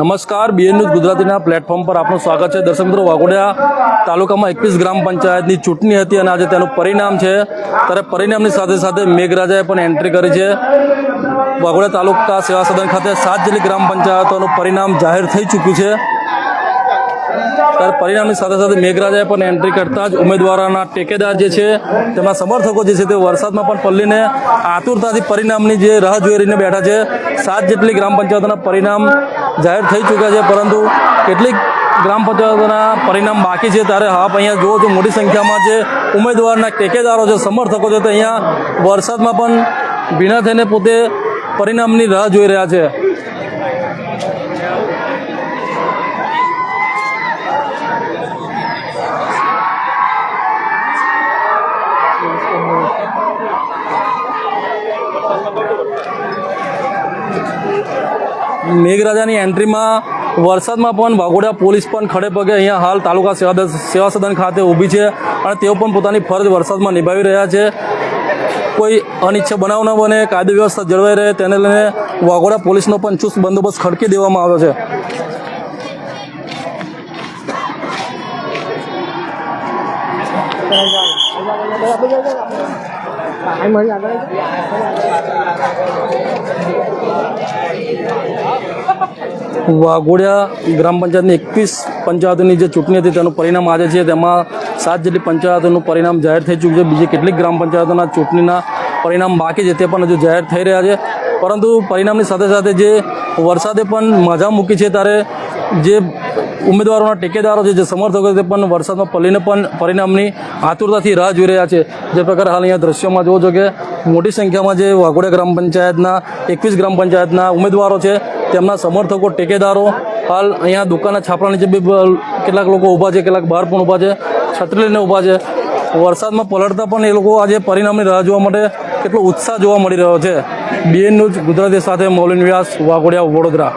નમસ્કાર BN news ગુજરાતીના platform પર આપનું સ્વાગત છે. દર્શક મિત્રો, વાઘોડિયા તાલુકામાં એકવીસ ગ્રામ પંચાયતની ચૂંટણી હતી અને આજે તેનું પરિણામ છે. ત્યારે પરિણામની સાથે સાથે મેઘરાજાએ પણ એન્ટ્રી કરી છે. વાઘોડિયા તાલુકા સેવા સદન ખાતે સાત જેટલી ગ્રામ પંચાયતોનું પરિણામ જાહેર થઈ ચૂક્યું છે. ત્યારે પરિણામની સાથે સાથે મેઘરાજાએ પણ એન્ટ્રી કરતા જ ઉમેદવારોના ટેકેદાર જે છે, તેમના સમર્થકો જે છે તે વરસાદમાં પણ પલ્લીને આતુરતાથી પરિણામની જે રાહ જોઈ રહીને બેઠા છે. સાત જેટલી ગ્રામ પંચાયતોના પરિણામ જાહેર થઈ ચૂક્યા છે, પરંતુ કેટલીક ગ્રામ પંચાયતોના પરિણામ બાકી છે. ત્યારે આપ અહીંયા જુઓ છો મોટી સંખ્યામાં જે ઉમેદવારના ટેકેદારો છે, સમર્થકો છે તે અહીંયા વરસાદમાં પણ ભીના થઈને પોતે પરિણામની રાહ જોઈ રહ્યા છે. મેઘરાજાની એન્ટ્રીમાં વરસાદમાં પણ વાઘોડિયા પોલીસ પણ ખડે પગે અહીંયા હાલ તાલુકા સેવા સેવા સદન ખાતે ઊભી છે અને તેઓ પણ પોતાની ફરજ વરસાદમાં નિભાવી રહ્યા છે. કોઈ અનિચ્છા બનાવ ન બને, કાયદો વ્યવસ્થા જળવાઈ રહે, તેને લઈને વાઘોડા પોલીસનો પણ ચુસ્ત બંદોબસ્ત ખડકી દેવામાં આવ્યો છે. વાઘોડિયા ગ્રામ પંચાયતની એકવીસ પંચાયતોની જે ચૂંટણી હતી તેનું પરિણામ આજે છે, તેમાં સાત જેટલી પંચાયતોનું પરિણામ જાહેર થઈ ચૂક્યું છે, બીજી કેટલીક ગ્રામ પંચાયતોના ચૂંટણીના પરિણામ બાકી છે તે પણ હજુ જાહેર થઈ રહ્યા છે. પરંતુ પરિણામની સાથે સાથે જે વરસાદે પણ મજા મૂકી છે, ત્યારે જે ઉમેદવારોના ટેકેદારો છે, જે સમર્થકો તે પણ વરસાદમાં પલ્લીને પણ પરિણામની આતુરતાથી રાહ જોઈ રહ્યા છે. જે પ્રકારે હાલ અહીંયા દ્રશ્યોમાં જોવો છો કે મોટી સંખ્યામાં જે વાઘોડિયા ગ્રામ પંચાયતના, એકવીસ ગ્રામ પંચાયતના ઉમેદવારો છે, તેમના સમર્થકો, ટેકેદારો હાલ અહીંયા દુકાનના છાપરા નીચે બી કેટલાક લોકો ઊભા છે, કેટલાક બહાર પણ ઊભા છે, છત્રી લઈને ઊભા છે. વરસાદમાં પલળતા પણ એ લોકો આજે પરિણામની રાહ જોવા માટે કેટલો ઉત્સાહ જોવા મળી રહ્યો છે. બીએન ન્યૂઝ ગુજરાતી સાથે મૌલિન વ્યાસ, વાઘોડિયા, વડોદરા.